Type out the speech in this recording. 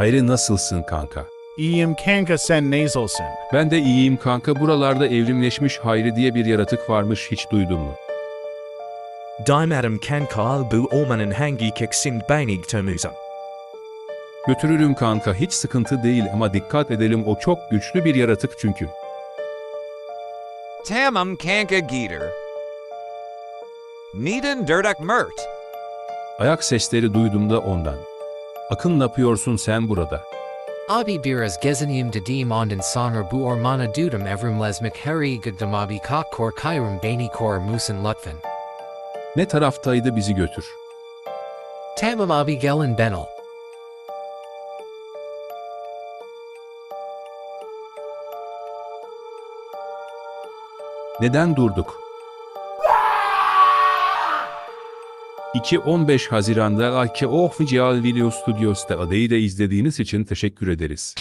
Hayri nasılsın kanka? İyiyim kanka sen nasılsın? Ben de iyiyim kanka. Buralarda evrimleşmiş Hayri diye bir yaratık varmış hiç duydun mu? Daimadam kankal bu ormanın hangi keksin bainig termuzum. Götürürüm kanka hiç sıkıntı değil ama dikkat edelim o çok güçlü bir yaratık çünkü. Tamam kanka geeter. Neden dirdak mert. Ayak sesleri duydum da ondan. Akın ne yapıyorsun sen burada? Abi biraz gezinium dediğim ondan sonra bu ormana dudum evrim lesmik heri gıdamabi kok kor kairum bani kor musin lutfen. Ne taraftaydı bizi götür. Tamam abi gelin benel. Neden durduk? 2-15 Haziran'da AKO Official Video Studios'ta adayı da izlediğiniz için teşekkür ederiz.